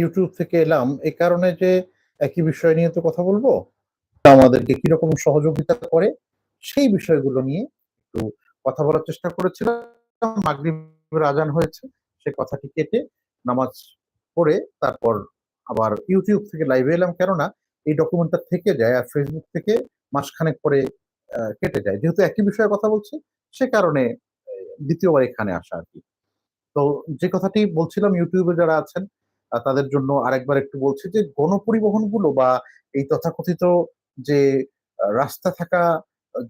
YouTube থেকে এলাম এই কারণে যে একই বিষয় নিয়ে তো কথা বলব। আমাদেরকে কীরকম সহযোগিতা করে সেই বিষয়গুলো নিয়ে একটু কথা বলার চেষ্টা করেছিলাম। মাগরিবের আজান হয়েছে, সে কথাটি কেটে নামাজ পড়ে তারপর আবার ইউটিউব থেকে লাইভে এলাম। কেননা এই ডকুমেন্টটা থেকে যায় আর ফেসবুক থেকে মাসখানেক পরে কেটে যায়। যেহেতু একই বিষয়ে কথা বলছি, সে কারণে দ্বিতীয়বার এখানে আসা আর কি। তো যে কথাটি বলছিলাম ইউটিউবে যারা আছেন তাদের জন্য আরেকবার একটু বলছি যে গণপরিবহনগুলো বা এই তথাকথিত যে রাস্তা থাকা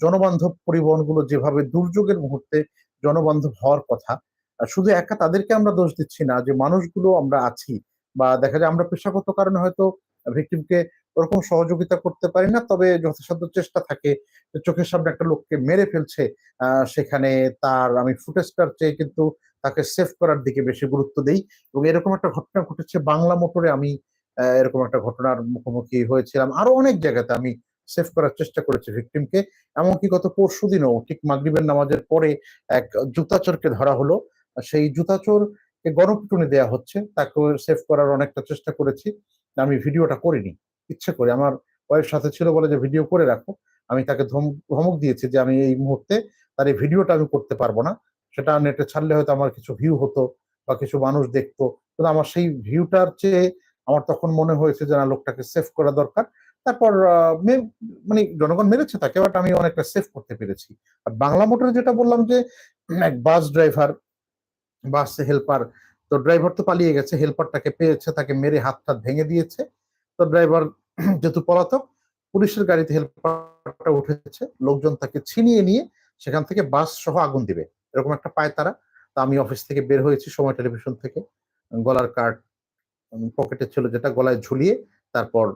জনবান্ধব পরিবহনগুলো যেভাবে দুর্যোগের মুহূর্তে জনবান্ধব হওয়ার কথা শুধু একা তাদেরকে আমরা দোষ দিচ্ছি না, যে মানুষগুলো আমরা আছি বা দেখা যায় আমরা পেশাগত কারণে হয়তো ভিকটিমকে ওরকম সহযোগিতা করতে পারি না, তবে যথাসাধ্য চেষ্টা থাকে চোখের সামনে একটা লোককে মেরে ফেলছে সেখানে তার আমি ফুটেজটার চেয়ে কিন্তু তাকে সেভ করার দিকে বেশি গুরুত্ব দেই এবং এরকম একটা ঘটনা ঘটেছে বাংলা মোটরে আমি এরকম একটা ঘটনার মুখোমুখি হয়েছিলাম। আরও অনেক জায়গাতে আমি সেভ করার চেষ্টা করেছি ভিকটিমকে এমনকি গত পরশু দিনও ঠিক মাগরিবের নামাজের পরে এক জুতাচোরকে ধরা হলো। সেই জুতাচোর গণপিটুনি দেয়া হচ্ছে। তাকে সেভ করার অনেকটা চেষ্টা করেছি। আমি ভিডিওটা করিনি। ইচ্ছে করে। আমার ওয়াইফ সাথে ছিল বলে যে, ভিডিও করে রাখো। আমি তাকে ধম- ধমক দিয়েছি যে, আমি এই মুহূর্তে তার এই ভিডিওটা আমি করতে পারব না। সেটা নেটে ছাড়লে হয়তো আমার কিছু ভিউ হতো বা কিছু মানুষ দেখতো। কিন্তু আমার সেই ভিউটার চেয়ে আমার তখন মনে হয়েছে যে, না, লোকটাকে সেভ করা দরকার। তারপর মানে জনগণ মেরেছে তাকে বাট আমি অনেকটা সেভ করতে পেরেছি। আর বাংলা মোটরে যেটা বললাম যে, এক বাস ড্রাইভার বাস হেল্পার তো ড্রাইভার তো পালিয়ে গেছে হেল্পারটাকে পেয়েছে, তাকে মেরে হাত টাত ভেঙে দিয়েছে। তো ড্রাইভার যেহেতু পলাতক, পুলিশের গাড়িতে হেল্পারটা উঠেছে, লোকজন তাকে ছিনিয়ে নিয়ে সেখান থেকে বাস সহ আগুন দিবে। এরকম একটা পায় তারা। তা আমি অফিস থেকে বের হয়েছি সময় টেলিভিশন থেকে। গলার কার্ড পকেটে ছিল যেটা গলায় ঝুলিয়ে তারপর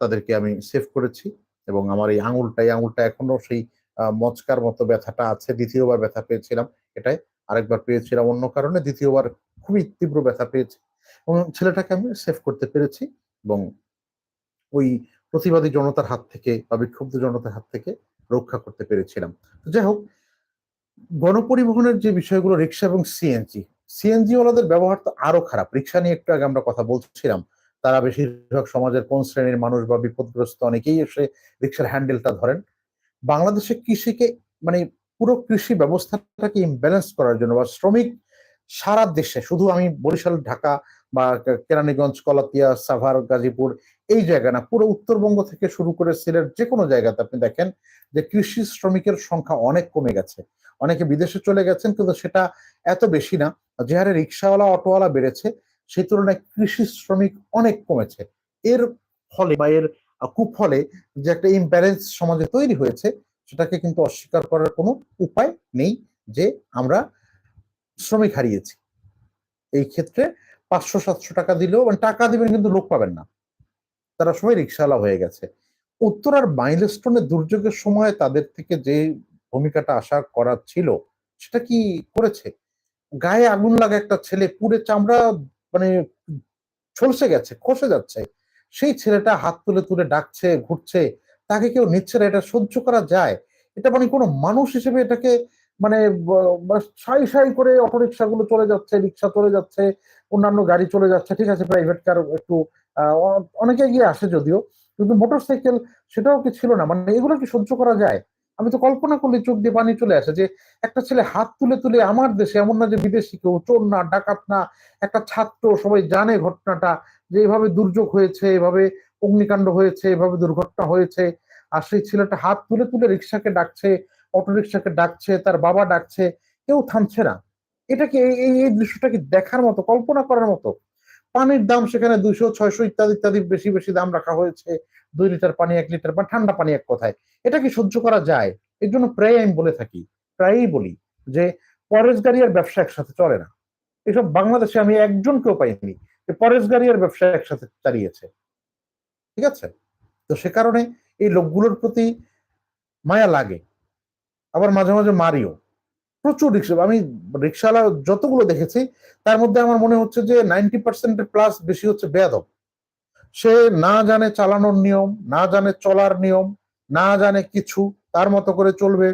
তাদেরকে আমি সেভ করেছি এবং আমার এই আঙুলটা এই আঙুলটা এখনও সেই মচকার মতো ব্যথাটা আছে। দ্বিতীয়বার ব্যথা পেয়েছিলাম, এটাই আরেকবার পেয়েছিলাম অন্য কারণে। দ্বিতীয়বার খুবই তীব্র ব্যথা পেয়েছি এবং ছেলেটাকে আমি সেভ করতে পেরেছি এবং ওই প্রতিবাদী জনতার হাত থেকে বা বিক্ষুব্ধ জনতার হাত থেকে রক্ষা করতে পেরেছিলাম। যাই হোক গণপরিবহনের যে বিষয়গুলো, রিক্সা এবং সিএনজি সিএনজি ওয়ালাদের ব্যবহার তো আরও খারাপ। রিক্সা নিয়ে একটু আগে আমরা কথা বলছিলাম, তারা বেশিরভাগ সমাজের কোন শ্রেণির মানুষ বা বিপদগ্রস্ত অনেকেই এসে রিক্সার হ্যান্ডেলটা ধরেন। বাংলাদেশে কৃষিকে মানে পুরো কৃষি ব্যবস্থাটাকে ইমব্যালেন্স করার জন্য বা শ্রমিক সারা দেশে, শুধু আমি বরিশাল, ঢাকা বা কেরানীগঞ্জ, কলাতিয়া, সাভার, গাজীপুর এই জায়গা না, পুরো উত্তরবঙ্গ থেকে শুরু করে সিলেট যে কোনো জায়গাতে আপনি দেখেন যে কৃষি শ্রমিকের সংখ্যা অনেক কমে গেছে। অনেকে বিদেশে চলে গেছেন কিন্তু সেটা এত বেশি না। যে হারে রিক্সাওয়ালা, অটোওয়ালা বেড়েছে, সেই তুলনায় কৃষি শ্রমিক অনেক কমেছে। এর ফলে বা এর কুফলে যে একটা ইমব্যালেন্স সমাজে তৈরি হয়েছে, সেটাকে কিন্তু অস্বীকার করার কোনো উপায় নেই যে আমরা শ্রমিক হারিয়েছি। এই ক্ষেত্রে পাঁচশো, সাতশো টাকা দিলেও মানে টাকা দিবেন কিন্তু লোক পাবেন না। তারা সবাই রিক্সাওয়ালা হয়ে গেছে। উত্তরার মাইলস্টোনের দুর্যোগের সময় তাদের থেকে যে ভূমিকাটা আশা করা ছিল, সেটা কি করেছে? গায়ে আগুন লাগা একটা ছেলে পুড়ে চামড়া মানে ঝলসে গেছে, খসে যাচ্ছে। সেই ছেলেটা হাত তুলে তুলে ডাকছে, ঘুরছে, তাকে কেউ নিচ্ছে না, এটা সহ্য করা যায়। এটা মানে কোনো মানুষ হিসেবে এটাকে মানে সাই সাই করে অটোরিকশা গুলো চলে যাচ্ছে, রিক্সা চলে যাচ্ছে, অন্যান্য গাড়ি চলে যাচ্ছে, ঠিক আছে প্রাইভেট কার একটু অনেকে এগিয়ে আসে যদিও, কিন্তু মোটরসাইকেল সেটাও কি ছিল না? মানে এগুলো কি সহ্য করা যায়? আমি তো কল্পনা করলে চোখ দিয়ে পানি চলে আসে যে, একটা ছেলে হাত তুলে তুলে আমার দেশে এমন না যে বিদেশি কেউ, চোর না, ডাকাত না, একটা ছাত্র, সবাই জানে ঘটনাটা যে এভাবে দুর্যোগ হয়েছে, এভাবে অগ্নিকাণ্ড হয়েছে, এভাবে দুর্ঘটনা হয়েছে, আর সেই ছেলেটা হাত তুলে তুলে রিক্সাকে ডাকছে অটো রিক্সাকে ডাকছে, তার বাবা ডাকছে, কেউ থামছে না। এটা কি এই, এই- এই দৃশ্যটা দেখার মতো, কল্পনা করার মতো। পানির দাম সেখানে দুইশো, ছয়শো ইত্যাদি ইত্যাদি বেশি বেশি দাম রাখা হয়েছে। দুই লিটার পানি, এক লিটার বা ঠান্ডা পানি এক কথায়। এটা কি সহ্য করা যায়? এর জন্য প্রায় আমি বলে থাকি, প্রায়ই বলি যে পরেশ গাড়ি আর ব্যবসা একসাথে চলে না। এসব বাংলাদেশে আমি একজনকেও পাইনি যে পরেশ গাড়ি আর ব্যবসা একসাথে চালিয়েছে। ঠিক আছে? তো সে কারণে এই লোকগুলোর প্রতি মায়া লাগে। আবার মাঝে মাঝে মারিও। প্রচুর রিক্সা, আমি রিক্সাওয়ালা যতগুলো দেখেছি, তার মধ্যে আমার মনে হচ্ছে যে নাইনটি পার্সেন্টের প্লাস বেশি হচ্ছে বেয়াদব। সে না জানে চালানোর নিয়ম, না জানে চলার নিয়ম, না জানে কিছু, তার মতো করে চলবে,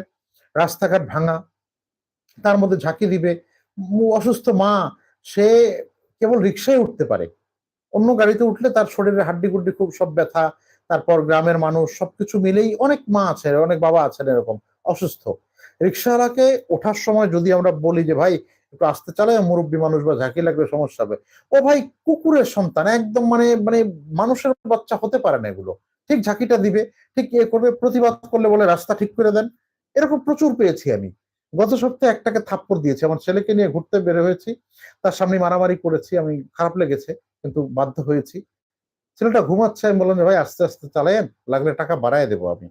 রাস্তাঘাট ভাঙা, তার মধ্যে ঝাঁকি দিবে। অসুস্থ মা, সে কেবল রিক্সায় উঠতে পারে। অন্য গাড়িতে উঠলে তার শরীরে হাড্ডি গুড্ডি খুব সব ব্যথা, তারপর গ্রামের মানুষ সবকিছু মিলেই অনেক মা আছে অনেক বাবা আছেন এরকম। অসুস্থ। রিক্সাওয়ালাকে ওঠার সময় যদি আমরা বলি যে, ভাই, একটু আসতে চালায় মুরব্বী মানুষ বা ঝাঁকি লাগবে, সমস্যা হবে। ও ভাই, কুকুরের সন্তান, একদম মানে মানে মানুষের বাচ্চা হতে পারে না এগুলো। ঠিক ঝাঁকিটা দিবে, ঠিক এ করবে, প্রতিবাদ করলে বলে রাস্তা ঠিক করে দেন। এরকম প্রচুর পেয়েছি আমি। গত সপ্তাহে একটাকে থাপ্পড় দিয়েছি। আমার ছেলেকে নিয়ে ঘুরতে বের হয়েছি। তার সামনে মারামারি করেছি, আমি খারাপ লেগেছে, কিন্তু বাধ্য হয়েছি। ছেলেটা ঘুমাচ্ছে, আমি বললাম ভাই, আস্তে আস্তে চালায়েন, লাগলে টাকা বাড়ায় দেবো আমি।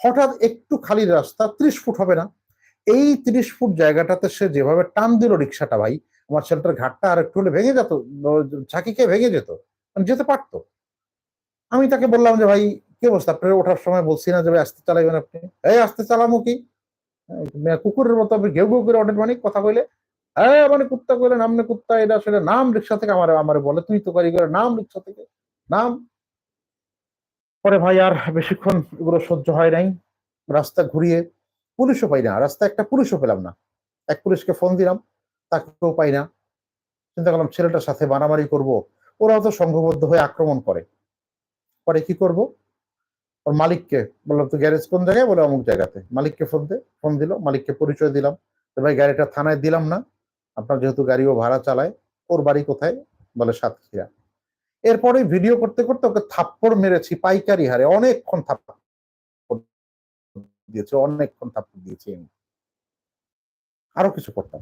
হঠাৎ একটু খালি রাস্তা, ত্রিশ ফুট হবে না। এই ত্রিশ ফুট জায়গাটাতে সে যেভাবে টান দিল রিক্সাটা ভাই, আমার ছেলেটার ঘাটটা আর একটু হলে ভেঙে যেত ঝাঁকি খেয়ে ভেঙে যেত মানে যেতে পারতো। আমি তাকে বললাম যে, ভাই, কি অবস্থা? আপনার ওঠার সময় বলছি না যে, ভাই, আস্তে চালাইবেন আপনি? এই, আস্তে চালামো কি? কুকুরের মতো আপনি ঘেউ ঘেউ করে ওঠেন মানে কথা কইলে? হ্যাঁ মানে কুত্তা কইলেন নামনে কুত্তা, এটা আসলে নাম রিক্সা থেকে আমার আমার বলে, তুই তো কারি করে নাম রিক্সা থেকে, নাম পরে ভাই আর বেশিক্ষণ এগুলো সহ্য হয় নাই। রাস্তা ঘুরিয়ে পুলিশও পাই না। রাস্তা একটা পুলিশও পেলাম না। এক পুলিশকে ফোন দিলাম, তাকেও পাই না। চিন্তা করলাম, ছেলেটার সাথে মারামারি করব। ওরাও তো সংঘবদ্ধ হয়ে আক্রমণ করে। পরে কি করব? ওর মালিককে বললাম তো গ্যারেজ কোন জায়গায়? বলে, অমুক জায়গাতে। মালিককে ফোন দে, ফোন দিল। মালিককে পরিচয় দিলাম। তো ভাই, গাড়িটা থানায় দিলাম না। আপনার যেহেতু গাড়িও ভাড়া চালায়, ওর বাড়ি কোথায়? বলে সাতক্ষীরা। এরপরে ভিডিও করতে করতে ওকে থাপ্পড় মেরেছি, পাইকারি হারে, অনেকক্ষণ থাপ্পড় দিয়েছে, অনেকক্ষণ থাপ্পড় দিয়েছি আমি। আরও কিছু করতাম।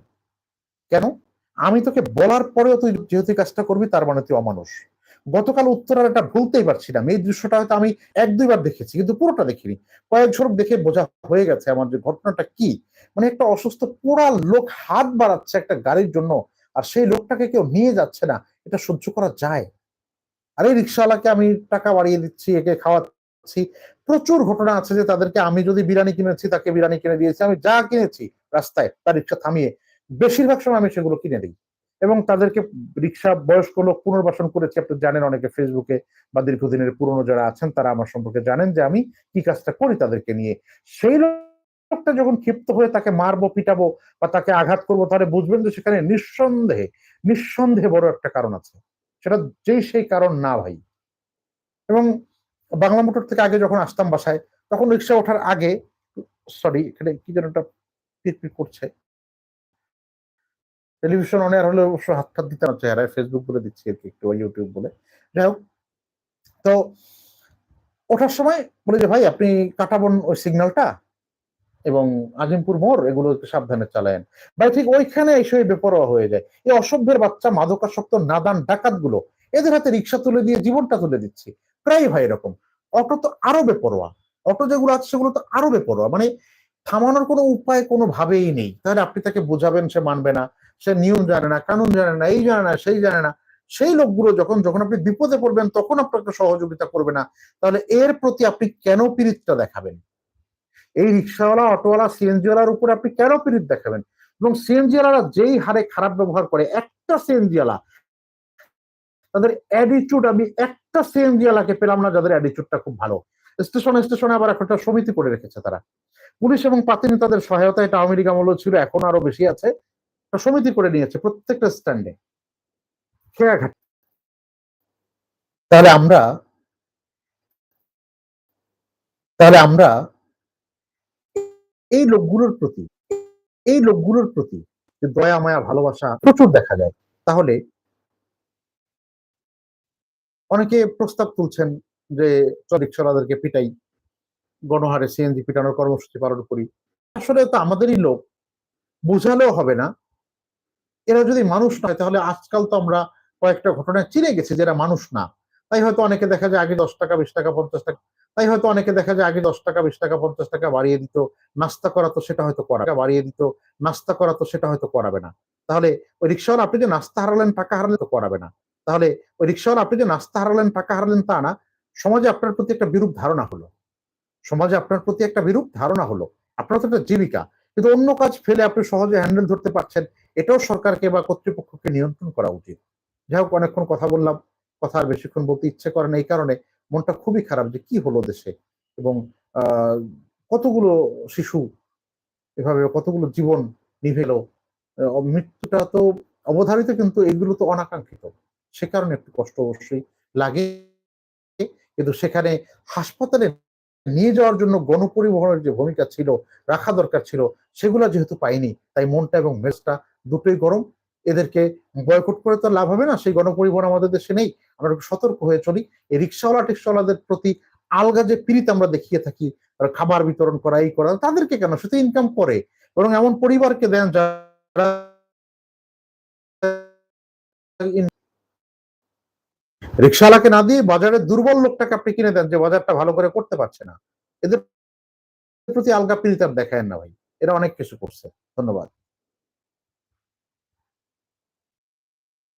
কেন? আমি তোকে বলার পরেও তুই যেহেতু কাজটা করবি, তার মানে তুই অমানুষ। গতকাল উত্তরার এটা ভুলতেই পারছিলাম এই দৃশ্যটা হয়তো আমি এক দুইবার দেখেছি, কিন্তু পুরোটা দেখিনি। কয়েক ঝলক দেখে বোঝা হয়ে গেছে আমার যে ঘটনাটা কি। মানে একটা অসুস্থ পোড়া লোক হাত বাড়াচ্ছে একটা গাড়ির জন্য, আর সেই লোকটাকে কেউ নিয়ে যাচ্ছে না। এটা সহ্য করা যায়? আরে রিক্সাওয়ালাকে আমি টাকা বাড়িয়ে দিচ্ছি, একে খাওয়াচ্ছি। প্রচুর ঘটনা আছে যে তাদেরকে আমি যদি বিরিয়ানি কিনেছি, তাকে বিরিয়ানি কিনে দিয়েছি, আমি যা কিনেছি রাস্তায়, তার রিক্সা থামিয়ে, বেশিরভাগ সময় আমি সেগুলো কিনে দিই। এবং তাদেরকে রিক্সা বয়স্ক লোক পুনর্বাসন করেছি, আপনি জানেন অনেকে ফেসবুকে বা দীর্ঘদিনের পুরনো যারা আছেন, তারা আমার সম্পর্কে জানেন যে আমি কি কাজটা করি তাদেরকে নিয়ে। সেই লোকটা যখন ক্ষিপ্ত হয়ে তাকে মারবো, পিটাবো বা তাকে আঘাত করব, তাহলে বুঝবেন যে সেখানে নিঃসন্দেহে নিঃসন্দেহে বড় একটা কারণ আছে। সেটা যেই সেই কারণ না ভাই। এবং বাংলা মোটর থেকে আগে যখন আসতাম বাসায়, তখন রিক্সা ওঠার আগে সরি এখানে কি যেন একটা পিট করছে। টেলিভিশন অন এয়ার হলে অবশ্য হাত হাত দিতে না চেহারায় ফেসবুক বলে দিচ্ছি আর কি একটু ইউটিউব বলে। যাই হোক, তো ওঠার সময় বলে যে, ভাই, আপনি কাটাবন ওই সিগন্যালটা এবং আজিমপুর মোড়, এগুলো সাবধানে চালায়েন। ভাই ঠিক ওইখানে এসে বেপরোয়া হয়ে যায়। এই অসভ্যের বাচ্চা, মাদকাসক্ত, নাদান ডাকাতগুলো এদের হাতে রিক্সা তুলে দিয়ে জীবনটা তুলে দিচ্ছি। প্রায় ভাই এরকম। অটো তো আরও বেপরোয়া। অটো যেগুলো আছে সেগুলো তো আরও বেপরোয়া। মানে থামানোর কোনো উপায় কোনো ভাবেই নেই। তাহলে আপনি তাকে বোঝাবেন, সে মানবে না। সে নিয়ম জানে না, কানুন জানে না, এই জানে না, সেই জানে না। সেই লোকগুলো যখন যখন আপনি বিপদে পড়বেন, তখন আপনাকে সহযোগিতা করবে না। তাহলে এর প্রতি আপনি কেন পীড়িতটা দেখাবেন? এই রিক্সাওয়ালা, অটোওয়ালা, সিএনজিওয়ালার উপর আপনি কেন পীড়িত দেখাবেন? এবং সিএনজিওয়ালারা যেই হারে খারাপ ব্যবহার করে, একটা সিএনজিওয়ালা, তাদের অ্যাটিচিউড আমি একটা সিএনজিওয়ালাকে পেলাম না যাদের অ্যাটিচিউডটা খুব ভালো। স্টেশনে স্টেশনে আবার একটা সমিতি করে রেখেছে তারা। পুলিশ এবং পাতি নেতাদের সহায়তা, এটা আওয়ামী লীগ ছিল, এখন আরও বেশি আছে। সমিতি করে নিয়েছে প্রত্যেকটা স্ট্যান্ডে। খেয়াঘাট। তাহলে আমরা তাহলে আমরা এই লোকগুলোর প্রতি, এই লোকগুলোর প্রতি দয়া, মায়া, ভালোবাসা প্রচুর দেখা যায়। তাহলে অনেকে প্রস্তাব তুলছেন যে রিক্সাওয়ালাদেরকে পিটাই, গণহারে সিএনজি পিটানোর কর্মসূচি পালন করি। আসলে তো আমাদেরই লোক, বোঝালেও হবে না। এরা যদি মানুষ নয়, তাহলে আজকাল তো আমরা কয়েকটা ঘটনায় চিনে গেছি যারা মানুষ না। তাই হয়তো অনেকে দেখা যায় আগে দশ টাকা, বিশ টাকা, পঞ্চাশ টাকা তাই হয়তো অনেকে দেখা যায় আগে দশ টাকা, বিশ টাকা, পঞ্চাশ টাকা বাড়িয়ে দিত। নাস্তা করা তো সেটা হয়তো করা বাড়িয়ে দিত। নাস্তা করা তো সেটা হয়তো করাবে না। তাহলে ওই রিক্সাওয়ালা আপনি যে নাস্তা হারালেন, টাকা হারালেন তো করাবে না। তাহলে ওই রিক্সাওয়ালা আপনি যে নাস্তা হারালেন, টাকা হারালেন তা না, সমাজে আপনার প্রতি একটা বিরূপ ধারণা হলো। সমাজে আপনার প্রতি একটা বিরূপ ধারণা হলো। আপনার তো একটা জীবিকা। কিন্তু অন্য কাজ ফেলে আপনি সহজে হ্যান্ডেল ধরতে পারছেন, এটাও সরকারকে বা কর্তৃপক্ষকে নিয়ন্ত্রণ করা উচিত। যাই হোক, অনেকক্ষণ কথা বললাম। কথা আর বেশিক্ষণ বলতে ইচ্ছে করে না এই কারণে। মনটা খুবই খারাপ যে কি হলো দেশে? এবং কতগুলো শিশু এভাবে কতগুলো জীবন নিভেলো? মৃত্যুটা তো অবধারিত কিন্তু এগুলো তো অনাকাঙ্ক্ষিত। সে কারণে একটু কষ্ট অবশ্যই লাগে। কিন্তু সেখানে হাসপাতালে নিয়ে যাওয়ার জন্য গণপরিবহনের যে ভূমিকা ছিল, রাখা দরকার ছিল, সেগুলো যেহেতু পাইনি, তাই মনটা এবং মেজটা দুটোই গরম। এদেরকে বয়কট করে তো লাভ হবে না। সেই গণপরিবহন আমাদের দেশে নেই। আমরা একটু সতর্ক হয়ে চলি। এই রিক্সাওয়ালা, টিক্সাওয়ালাদের প্রতি আলগা যে পীড়িত আমরা দেখিয়ে থাকি খাবার বিতরণ করা, এই করা, তাদেরকে কেন? সে তো ইনকাম করে। বরং এমন পরিবারকে দেন যারা রিক্সাওয়ালাকে না দিয়ে বাজারের দুর্বল লোকটাকে আপনি কিনে দেন যে বাজারটা ভালো করে করতে পারছে না। এদের প্রতি আলগা পীড়িত দেখায় না ভাই। এরা অনেক কিছু করছে। ধন্যবাদ।